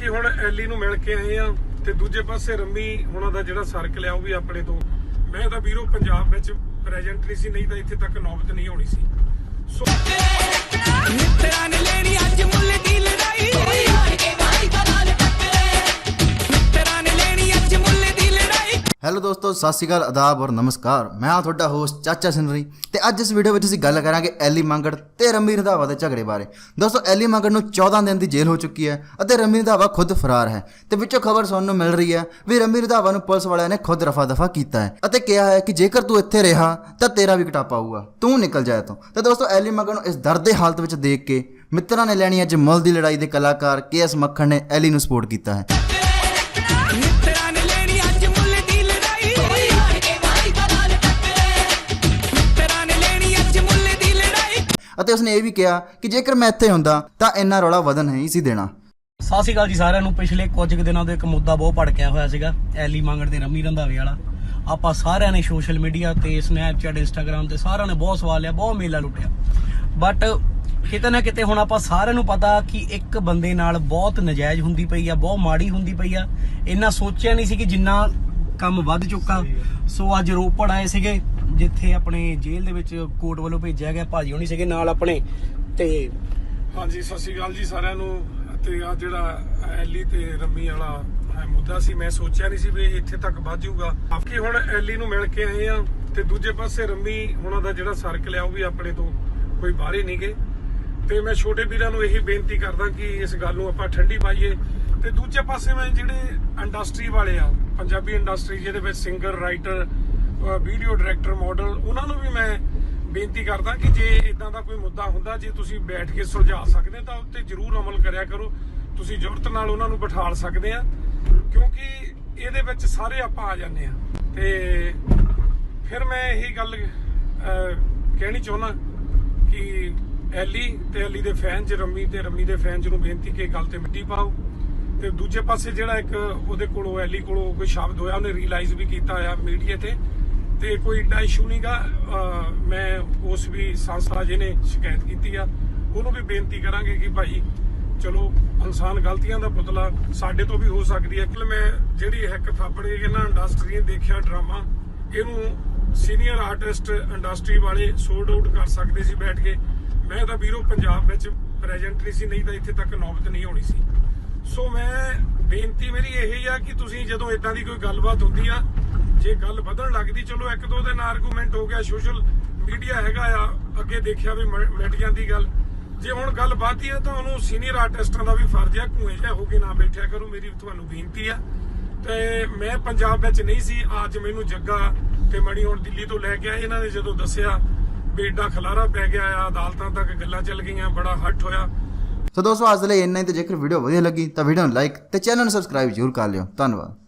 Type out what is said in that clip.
ਬਾਕੀ ਹੁਣ ਐਲੀ ਨੂੰ ਮਿਲ ਕੇ ਆਏ ਆ ਤੇ ਦੂਜੇ ਪਾਸੇ ਰੰਮੀ ਉਹਨਾਂ ਦਾ ਜਿਹੜਾ ਸਰਕਲ ਆ ਉਹ ਵੀ ਆਪਣੇ ਤੋਂ, ਮੈਂ ਤਾਂ ਵੀਰੋ ਪੰਜਾਬ ਵਿੱਚ ਪ੍ਰੈਜ਼ੈਂਟ ਨਹੀਂ ਸੀ, ਨਹੀਂ ਤਾਂ ਇੱਥੇ ਤੱਕ ਨੌਬਤ ਨਹੀਂ ਹੋਣੀ ਸੀ। ਸੋ ਮਿੱਤਰਾਂ ਨੇ ਲੈਣੀ ਅੱਜ ਮੁੱਲ ਹੈਲੋ ਦੋਸਤੋ, ਸਤਿ ਸ਼੍ਰੀ ਅਕਾਲ, ਆਦਾਬ ਔਰ ਨਮਸਕਾਰ। ਮੈਂ ਹਾਂ ਤੁਹਾਡਾ ਹੋਸਟ ਚਾਚਾ ਸਿਨਰੀ ਤੇ ਅੱਜ ਇਸ ਵੀਡੀਓ ਵਿੱਚ ਅਸੀਂ ਗੱਲ ਕਰਾਂਗੇ ਐਲੀ ਮੰਗੜ ਤੇ ਰੰਮੀ ਰੰਧਾਵਾ ਦੇ ਝਗੜੇ ਬਾਰੇ। ਦੋਸਤੋ, ਐਲੀ ਮੰਗੜ ਨੂੰ 14 ਦਿਨ ਦੀ ਜੇਲ੍ਹ ਹੋ ਚੁੱਕੀ ਹੈ ਅਤੇ ਰਮੀ ਰੰਧਾਵਾ ਖੁਦ ਫਰਾਰ ਹੈ ਤੇ ਵਿੱਚੋਂ ਖਬਰ ਸੁਣਨ ਨੂੰ ਮਿਲ ਰਹੀ ਹੈ ਵੀ ਰੰਮੀ ਰੰਧਾਵਾ ਨੂੰ ਪੁਲਿਸ ਵਾਲਿਆਂ ਨੇ ਖੁਦ ਰਫਾ ਦਫਾ ਕੀਤਾ ਹੈ ਅਤੇ ਕਿਹਾ ਹੈ ਕਿ ਜੇਕਰ ਤੂੰ ਇੱਥੇ ਰਿਹਾ, ਤਾਂ ਤੇਰਾ ਵੀ ਕਟਾਪਾ ਹੋਊਗਾ। ਤੂੰ ਨਿਕਲ ਜਾਏ ਤੋਂ ਤਾਂ ਦੋਸਤੋ, ਐਲੀ ਮੰਗੜ ਨੂੰ ਇਸ ਦਰਦ ਦੇ ਹਾਲਤ ਵਿੱਚ ਦੇਖ ਕੇ ਮਿੱਤਰਾਂ ਨੇ ਲੈਣੀ ਅੱਜ ਮੁੱਲ ਦੀ ਲੜਾਈ ਦੇ ਕਲਾਕਾਰ ਕੇ ਐਸ ਮੱਖਣ ਨੇ ਐਲੀ ਨੂੰ ਸਪੋਰਟ ਕੀਤਾ ਹੈ। ਲੜਾਈ ਉਸਨੇ ਇਹ ਵੀ ਕਿਹਾ ਕਿ ਜੇਕਰ ਮੈਂ ਇੱਥੇ ਹੁੰਦਾ, ਤਾਂ ਇੰਨਾ ਰੌਲਾ ਵਧਣ ਨਹੀਂ ਸੀ ਦੇਣਾ। ਸਤਿ ਸ਼੍ਰੀ ਅਕਾਲ ਜੀ ਸਾਰਿਆਂ ਨੂੰ। ਪਿਛਲੇ ਕੁਝ ਕੁ ਦਿਨਾਂ ਤੋਂ ਇੱਕ ਮੁੱਦਾ ਬਹੁਤ ਭੜਕਿਆ ਹੋਇਆ ਸੀਗਾ, ਐਲੀ ਮੰਗੜ ਤੇ ਰੰਮੀ ਰੰਧਾਵੇ ਵਾਲਾ। ਆਪਾਂ ਸਾਰਿਆਂ ਨੇ ਸੋਸ਼ਲ ਮੀਡੀਆ ਤੇ ਸਨੈਪਚੈਟ ਇੰਸਟਾਗ੍ਰam ਤੇ ਸਾਰਿਆਂ ਨੇ ਬਹੁਤ ਸਵਾਲ ਲਿਆ, ਬਹੁਤ ਮੇਲਾ ਲੁੱਟਿਆ। ਬਟ ਕਿਤੇ ਨਾ ਕਿਤੇ ਹੁਣ ਆਪਾਂ ਸਾਰਿਆਂ ਨੂੰ ਪਤਾ ਕਿ ਇੱਕ ਬੰਦੇ ਨਾਲ ਬਹੁਤ ਨਜਾਇਜ਼ ਹੁੰਦੀ ਪਈ ਆ, ਬਹੁਤ ਮਾੜੀ ਹੁੰਦੀ ਪਈ ਆ। ਇੰਨਾ ਸੋਚਿਆ ਨਹੀਂ ਸੀ ਕਿ ਜਿੰਨਾ ਕੰਮ ਵੱਧ ਚੁੱਕਾ। ਸੋ ਅੱਜ ਰੋਪੜ ਆਏ ਸੀਗੇ। ਜਿੱਥੇ ਆਪਣੇ ਜੇਲ੍ਹ ਦੇ ਵਿੱਚ ਕੋਰਟ ਵੱਲੋਂ ਭੇਜਿਆ ਗਿਆ, ਭਾਜੀ ਹੋਣੀ ਸੀਗੇ ਨਾਲ ਆਪਣੇ ਤੇ ਹਾਂਜੀ, ਸਤਿ ਸ਼੍ਰੀ ਅਕਾਲ ਜੀ ਸਾਰਿਆਂ ਨੂੰ। ਤੇ ਆ ਜਿਹੜਾ ਐਲੀ ਤੇ ਰੰਮੀ ਵਾਲਾ ਮੁੱਦਾ ਸੀ, ਮੈਂ ਸੋਚਿਆ ਨਹੀਂ ਸੀ ਵੀ ਇੱਥੇ ਤੱਕ ਵੱਧ ਜਾਊਗਾ। ਬਾਕੀ ਹੁਣ ਐਲੀ ਨੂੰ ਮਿਲ ਕੇ ਆਏ ਆ ਤੇ ਦੂਜੇ ਪਾਸੇ ਰੰਮੀ, ਉਹਨਾਂ ਦਾ ਜਿਹੜਾ ਸਰਕਲ ਆ, ਉਹ ਵੀ ਆਪਣੇ ਤੋਂ ਕੋਈ ਬਾਹਰ ਨਹੀਂ ਗਏ। ਤੇ ਮੈਂ ਛੋਟੇ ਵੀਰਾਂ ਨੂੰ ਇਹੀ ਬੇਨਤੀ ਕਰਦਾ ਕਿ ਇਸ ਗੱਲ ਨੂੰ ਆਪਾਂ ਠੰਡੀ ਪਾਈਏ। ਤੇ ਦੂਜੇ ਪਾਸੇ ਮੈਂ ਜਿਹੜੇ ਇੰਡਸਟਰੀ ਵਾਲੇ ਆ, ਪੰਜਾਬੀ ਇੰਡਸਟਰੀ ਜਿਹਦੇ ਵਿੱਚ singer writer video director model ਉਹਨਾਂ ਨੂੰ ਵੀ ਮੈਂ ਬੇਨਤੀ ਕਰਦਾ ਕਿ ਜੇ ਇਦਾਂ ਦਾ ਕੋਈ ਮੁੱਦਾ ਹੁੰਦਾ, ਜੇ ਤੁਸੀਂ ਬੈਠ ਕੇ ਸੁਲਝਾ ਸਕਦੇ ਤਾਂ ਉੱਤੇ ਜ਼ਰੂਰ ਅਮਲ ਕਰਿਆ ਕਰੋ। ਤੁਸੀਂ ਜ਼ਰੂਰਤ ਨਾਲ ਉਹਨਾਂ ਨੂੰ ਬਿਠਾਲ ਸਕਦੇ ਆ, ਕਿਉਂਕਿ ਇਹਦੇ ਵਿੱਚ ਸਾਰੇ ਆਪਾਂ ਆ ਜਾਂਦੇ ਆ। ਤੇ ਫਿਰ ਮੈਂ ਇਹੀ ਗੱਲ ਕਹਿਣੀ ਚਾਹੁੰਦਾ ਕਿ ਐਲੀ ਤੇ ਐਲੀ ਦੇ ਫੈਨ ਚ, ਰੰਮੀ ਤੇ ਰੰਮੀ ਦੇ ਫੈਨ ਚ ਨੂੰ ਬੇਨਤੀ ਕਿ ਗੱਲ ਤੇ ਮਿੱਟੀ ਪਾਓ। ਤੇ ਦੂਜੇ ਪਾਸੇ ਜਿਹੜਾ ਇੱਕ ਉਹਦੇ ਕੋਲੋਂ, ਐਲੀ ਕੋਲੋਂ ਕੋਈ ਸ਼ਬਦ ਹੋਇਆ, ਉਹਨੇ ਰੀਅਲਾਈਜ਼ ਵੀ ਕੀਤਾ ਆ ਮੀਡੀਆ ਤੇ। ਤੇ ਕੋਈ ਏਡਾ ਇਸ਼ੂ ਨਹੀਂਗਾ ਮੈਂ ਉਸ ਵੀ ਸੰਸਥਾ ਜਿਹਨੇ ਸ਼ਿਕਾਇਤ ਕੀਤੀ ਆ, ਉਹਨੂੰ ਵੀ ਬੇਨਤੀ ਕਰਾਂਗੇ ਕਿ ਭਾਈ ਚਲੋ, ਇਨਸਾਨ ਗਲਤੀਆਂ ਦਾ ਪੁਤਲਾ ਸਾਡੇ ਤੋਂ ਵੀ ਹੋ ਸਕਦੀ ਹੈ। ਕਿ ਮੈਂ ਜਿਹੜੀ ਇੱਕ ਥਾਪੜੀ ਇਹਨਾਂ ਇੰਡਸਟਰੀ ਦੇਖਿਆ ਡਰਾਮਾ, ਇਹਨੂੰ ਸੀਨੀਅਰ ਆਰਟਿਸਟ ਇੰਡਸਟਰੀ ਵਾਲੇ ਸੋਲਡ ਆਊਟ ਕਰ ਸਕਦੇ ਸੀ ਬੈਠ ਕੇ। ਮੈਂ ਤਾਂ ਵੀਰੋ ਪੰਜਾਬ ਵਿੱਚ ਪ੍ਰੈਜ਼ੈਂਟ ਨਹੀਂ ਸੀ, ਨਹੀਂ ਤਾਂ ਇੱਥੇ ਤੱਕ ਨੌਬਤ ਨਹੀਂ ਹੋਣੀ ਸੀ। ਸੋ ਮੈਂ ਬੇਨਤੀ ਮੇਰੀ ਇਹ ਆ ਕਿ ਤੁਸੀਂ ਜਦੋਂ ਇਦਾਂ ਦੀ ਕੋਈ ਗੱਲਬਾਤ ਹੁੰਦੀ ਆ ਜੇ ਗੱਲ ਵਧਣ ਲੱਗਦੀ, ਚਲੋ ਇੱਕ ਦੋ ਦਿਨ ਆਰਗੂਮੈਂਟ ਹੋ ਗਿਆ ਸੋਸ਼ਲ ਮੀਡੀਆ ਹੈਗਾ ਆ, ਅੱਗੇ ਦੇਖਿਆ ਵੀ ਮ- ਮਿਟ ਗੱਲ। ਜੇ ਹੁਣ ਗੱਲ ਵੱਧਦੀ ਆ, ਤਾਂ ਉਹਨੂੰ ਸੀਨੀਅਰ ਆਰਟਿਸਟਾਂ ਦਾ ਵੀ ਫਰਜ਼ ਆ ਕੂਏ ਜਿਹਾ ਹੋ ਕੇ ਨਾ ਬੈਠਿਆ ਕਰੋ, ਮੇਰੀ ਤੁਹਾਨੂੰ ਬੇਨਤੀ ਆ। ਤੇ ਮੈਂ ਪੰਜਾਬ ਵਿੱਚ ਨਹੀਂ ਸੀ, ਅੱਜ ਮੈਨੂੰ ਜੱਗਾ ਤੇ ਮਣੀ ਹੁਣ ਦਿੱਲੀ ਤੋਂ ਲੈ ਕੇ ਆਏ, ਇਹਨਾਂ ਨੇ ਜਦੋਂ ਦੱਸਿਆ, ਵੀ ਏਡਾ ਖਲਾਰਾ ਪੈ ਗਿਆ ਆ, ਅਦਾਲਤਾਂ ਤੱਕ ਗੱਲਾਂ ਚੱਲ ਗਈਆਂ, ਬੜਾ ਹੱਟ ਹੋਇਆ। ਸੋ ਦੋਸਤੋ, ਅੱਜ ਲਈ ਇੰਨਾ ਹੀ, ਤੇ ਜੇਕਰ ਵੀਡੀਓ ਵਧੀਆ ਲੱਗੀ, ਤਾਂ ਵੀਡੀਓ ਨੂੰ ਲਾਈਕ ਤੇ ਚੈਨਲ ਨੂੰ ਸਬਸਕ੍ਰਾਈਬ ਜ਼ਰੂਰ ਕਰ ਲਿਓ। ਧੰਨਵਾਦ।